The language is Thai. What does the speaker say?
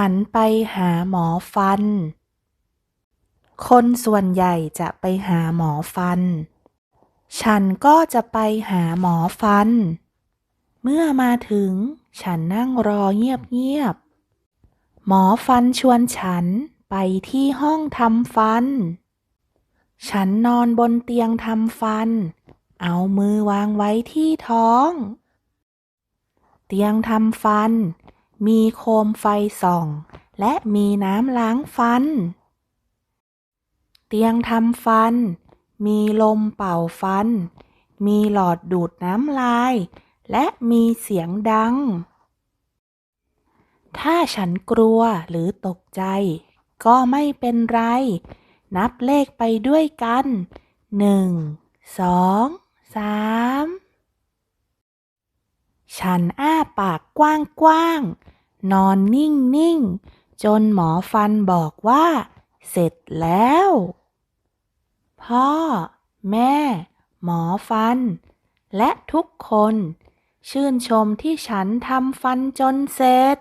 ฉันไปหาหมอฟัน คนส่วนใหญ่จะไปหาหมอฟัน ฉันก็จะไปหาหมอฟัน เมื่อมาถึง ฉันนั่งรอเงียบๆ หมอฟันชวนฉันไปที่ห้องทำฟัน ฉันนอนบนเตียงทำฟัน เอามือวางไว้ที่ท้อง เตียงทำฟัน มีโคมไฟส่อง และมีน้ำล้างฟัน เตียงทำฟัน มีลมเป่าฟัน มีหลอดดูดน้ำลาย และมีเสียงดัง ถ้าฉันกลัวหรือตกใจ ก็ไม่เป็นไร นับเลขไปด้วยกันหนึ่งสองสาม ฉันอ้าปากกว้างๆ นอนนิ่งๆ จนหมอฟันบอกว่า เสร็จแล้ว พ่อ แม่ หมอฟัน และทุกคน ชื่นชมที่ฉันทำฟันจนเสร็จ